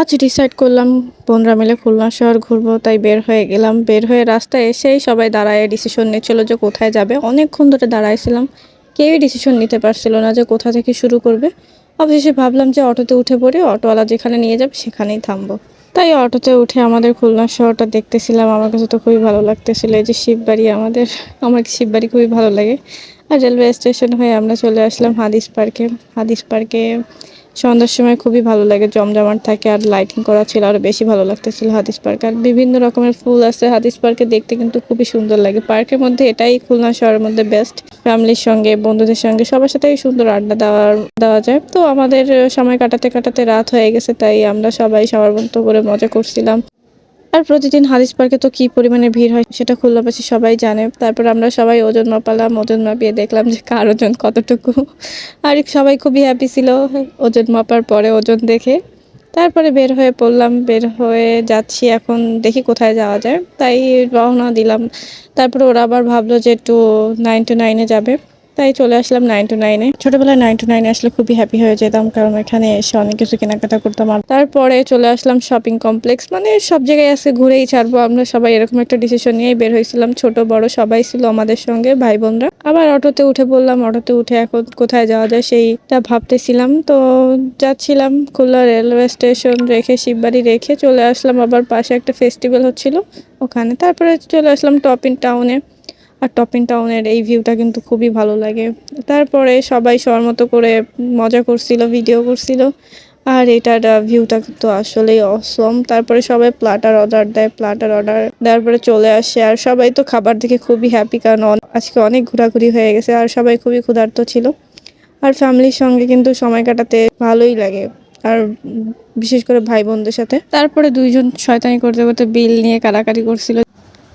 আজ ডিসাইড করলাম বোনরা মিলে খুলনা শহর ঘুরবো, তাই বের হয়ে গেলাম। বের হয়ে রাস্তায় এসেই সবাই দাঁড়ায় ডিসিশন নিচ্ছিল যে কোথায় যাবে। অনেকক্ষণ ধরে দাঁড়াইছিলাম। কেউই ডিসিশন নিতে পারছিল না যে কোথা থেকে শুরু করবে। অবশেষে ভাবলাম যে অটোতে উঠে পড়ে, অটোওয়ালা যেখানে নিয়ে যাবে সেখানেই থামবো। তাই অটোতে উঠে আমাদের খুলনা শহরটা দেখতেছিলাম। আমার কাছে তো খুবই ভালো লাগতেছিল। এই যে শিববাড়ি আমাদের, আমার শিববাড়ি খুবই ভালো লাগে। আর রেলওয়ে স্টেশন হয়ে আমরা চলে আসলাম হাদিস পার্কে। হাদিস পার্কে সন্ধ্যার সময় খুবই ভালো লাগে, জমজমাট থাকে আর লাইটিং করা ছিল আরও বেশি ভালো লাগতেছিল হাদিস পার্ক। আর বিভিন্ন রকমের ফুল আছে হাদিস পার্কে দেখতে কিন্তু খুবই সুন্দর লাগে। পার্কের মধ্যে এটাই খুলনা শহরের মধ্যে বেস্ট ফ্যামিলির সঙ্গে, বন্ধুদের সঙ্গে, সবার সাথেই সুন্দর আড্ডা দেওয়ার, দেওয়া যায়। তো আমাদের সময় কাটাতে কাটাতে রাত হয়ে গেছে, তাই আমরা সবাই সবার মতো করে মজা করছিলাম। আর প্রতিদিন হাদিস পার্কে তো কি পরিমাণে ভিড় হয় সেটা খুলনাবাসী সবাই জানে। তারপর আমরা সবাই ওজন মাপালাম, ওজন মাপিয়ে দেখলাম যে কার ওজন কতটুকু। আর সবাই খুবই হ্যাপি ছিল ওজন মাপার পরে ওজন দেখে। তারপরে বের হয়ে পড়লাম, বের হয়ে যাচ্ছি এখন দেখি কোথায় যাওয়া যায়। তাই রওনা দিলাম। তারপরে ওরা আবার ভাবলো যে একটু নাইন টু নাইনে যাবে। তাই চলে আসলাম নাইন টু নাইনে ছোটবেলায় নাইন টু নাইনে আসলে খুবই হ্যাপি হয়ে যেতাম, কারণ এখানে এসে অনেক কিছু কেনাকাটা করতাম। আর তারপরে চলে আসলাম শপিং কমপ্লেক্স মানে সব জায়গায় আছে ঘুরেই ছাড়বো। আমরা সবাই এরকম একটা ডিসিশন নিয়েই বের হয়েছিলাম। ছোট, বড় সবাই ছিল আমাদের সঙ্গে ভাই বোনরা আবার অটোতে উঠে বললাম, অটোতে উঠে এখন কোথায় যাওয়া যায় সেইটা ভাবতেছিলাম। তো যাচ্ছিলাম খুলনা রেলওয়ে স্টেশন রেখে শিববাড়ি রেখে চলে আসলাম। আবার পাশে একটা ফেস্টিভ্যাল হচ্ছিল ওখানে। তারপরে চলে আসলাম টপিন টাউনে আর টপিং টাউনের এই ভিউটা কিন্তু খুবই ভালো লাগে। তারপরে সবাই সবার মতো করে মজা করছিল ভিডিও করছিল। আর এটার ভিউটা কিন্তু আসলেই অসম তারপরে সবাই প্লাটার অর্ডার দেয় প্লাটার অর্ডার দেওয়ার পরে চলে আসে। আর সবাই তো খাবার দেখে খুবই হ্যাপি কারণ আজকে অনেক ঘোরাঘুরি হয়ে গেছে আর সবাই খুবই ক্ষুধার্ত ছিল। আর ফ্যামিলির সঙ্গে কিন্তু সময় কাটাতে ভালোই লাগে। আর বিশেষ করে ভাই বোনদের সাথে। তারপরে দুইজন শয়তানি করতে করতে বিল নিয়ে কারাকারি করছিল।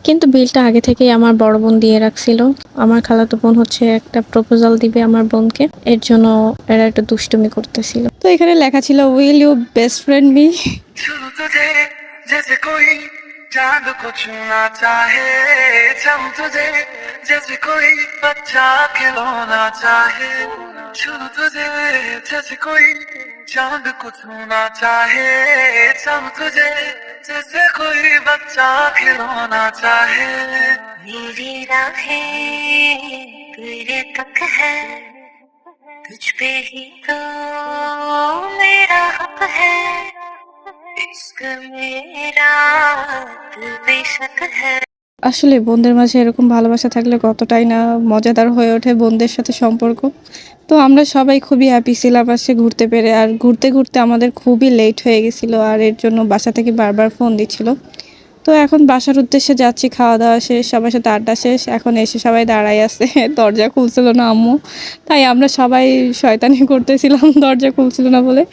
কিন্তু বিলটা আগে থেকেই আমার বড় বোন দিয়ে রাখছিল আমার খালাতো বোন হচ্ছে একটা প্রপোজাল দিবে আমার বোনকে এর জন্য এরা একটু দুষ্টুমি করতেছিল তো এখানে লেখা ছিল will you best friend me छू तुझे जैसे कोई चांद को छूना चाहे चम तुझे जैसे कोई बच्चा खिलौना चाहे छू तुझे जैसे कोई चांद को छूना चाहे चम तुझे जैसे कोई बच्चा खिलौना चाहे मेरी राहें तेरे तक है तुझ पे ही तो मेरा हक है इश्क मेरा दिल बेशक है আসলে বোনদের মাঝে এরকম ভালোবাসা থাকলে কতটাই না মজাদার হয়ে ওঠে বোনদের সাথে সম্পর্ক তো আমরা সবাই খুবই হ্যাপি আসে ঘুরতে পেরে। আর ঘুরতে ঘুরতে আমাদের খুবই লেট হয়ে গেছিল আর এর জন্য বাসা থেকে বারবার ফোন দিচ্ছিল। তো এখন বাসার উদ্দেশ্যে যাচ্ছি, খাওয়া দাওয়া শেষ, সবার সাথে আড্ডা শেষ। এখন এসে সবাই দাঁড়াই আছে, দরজা খুলছিল না আম্মু। তাই আমরা সবাই শয়তানি করতেছিলাম, দরজা খুলছিল না বলে।